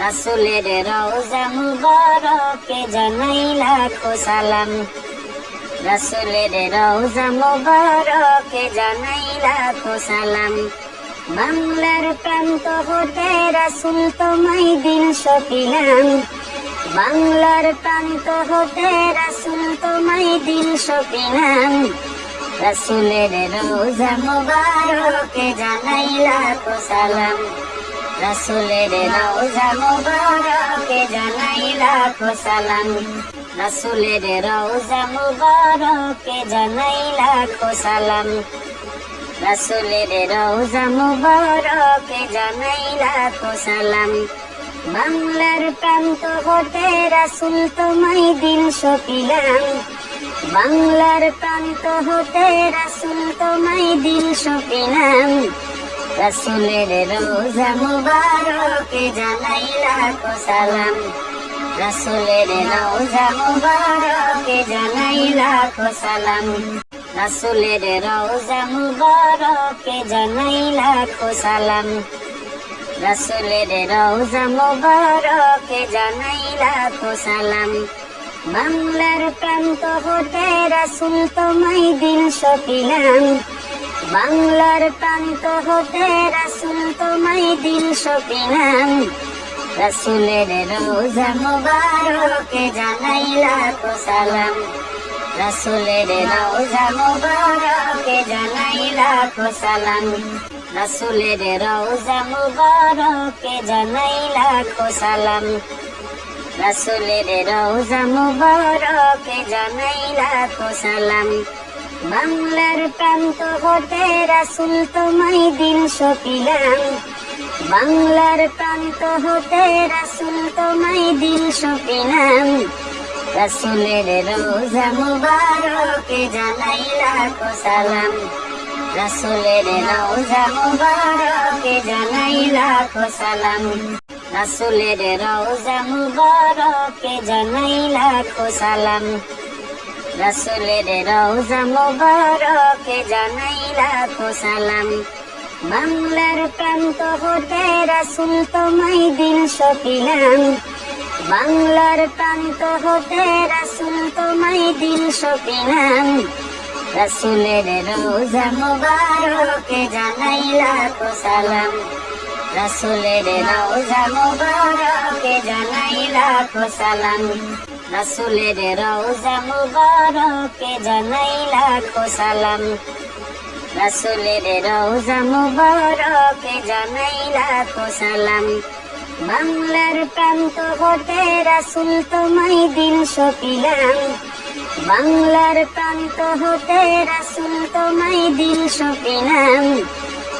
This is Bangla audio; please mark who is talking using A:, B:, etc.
A: রাসুলের রওজা মুবারকে জানাই লাখো সালাম। রাসুলের রওজা মুবারকে জানাই লাখো সালাম। বাংলার প্রান্ত হতে রাসুল তোমায় দিন সপিলাম বাংলার প্রান্ত হতে রাসুল তোমায় দিন সপিলাম রাসুলের রোজা মুবারকে জানাই লাখো সালাম। রাসুলের রওজা মুবারকে জানাই লাখো রাসুলের রওজা মুবারকে জানাই লাখো রাসুলের রওজা মুবারকে জানাই লাখো বাংলার প্রান্ত হতে রাসুল তোমায় দিন সপিলাম। বাংলার প্রান্ত হতে রাসুল তোমায় দিন সপিলাম। রাসুলের রোজা মুবারকে জানাই লাখো সালাম। রাসুলের রোজা মুবারকে জানাই লাখো সালাম। রাসুলের রোজা মুবারকে জানাই লাখো সালাম। রাসুলের রোজা মুবারকে জানাই লাখো সালাম। বাংলার প্রান্ত হতে রাসুল তোমায় দিন সপিলাম। বাংলার প্রান্ত হতে রাসুল তোমায় দিন সপিলাম রাসুলের রোজা মুবারকে জানাই লাখো সালাম। রাসুলের রওজা মুবারকে জানাই লাখো সালাম। রাসুলের রওজা মুবারকে জানাই লাখো সালাম। রাসুলের রওজা মুবারকে জানাই লাখো সালাম। বাংলার প্রান্ত হতে রাসুল তোমায় দিন সপিলাম। বাংলার প্রান্ত হতে রাসুল তোমায় দিন সপিলাম। রাসুলের রোজা মুবারকে জানাই লাখো সালাম। রাসুলের রোজা মুবারকে জানাই লাখো সালাম। রাসুলের রোজা মুবারকে সালাম। রাসুলের রওজা মুবারকে জানাই লাখো সালাম। বাংলার প্রান্ত হতে রাসুল তোমায় দিন সপিলাম বাংলার প্রান্ত হতে রাসুল তোমায় দিন সপিলাম রাসুলের রোজা মুবারকে জানাই লাখো সালাম। রাসুলের রওজা মুবারকে জানাই লাখো সালাম। রাসুলের রওজা মুবারকে জানাই লাখো সালাম। রাসুলের রওজা মুবারকে জানাই লাখো সালাম। বাংলার প্রান্ত হতে রাসুল তোমায় দিন সপিলাম। বাংলার প্রান্ত হতে রাসুল তোমায় দিন সপিলাম।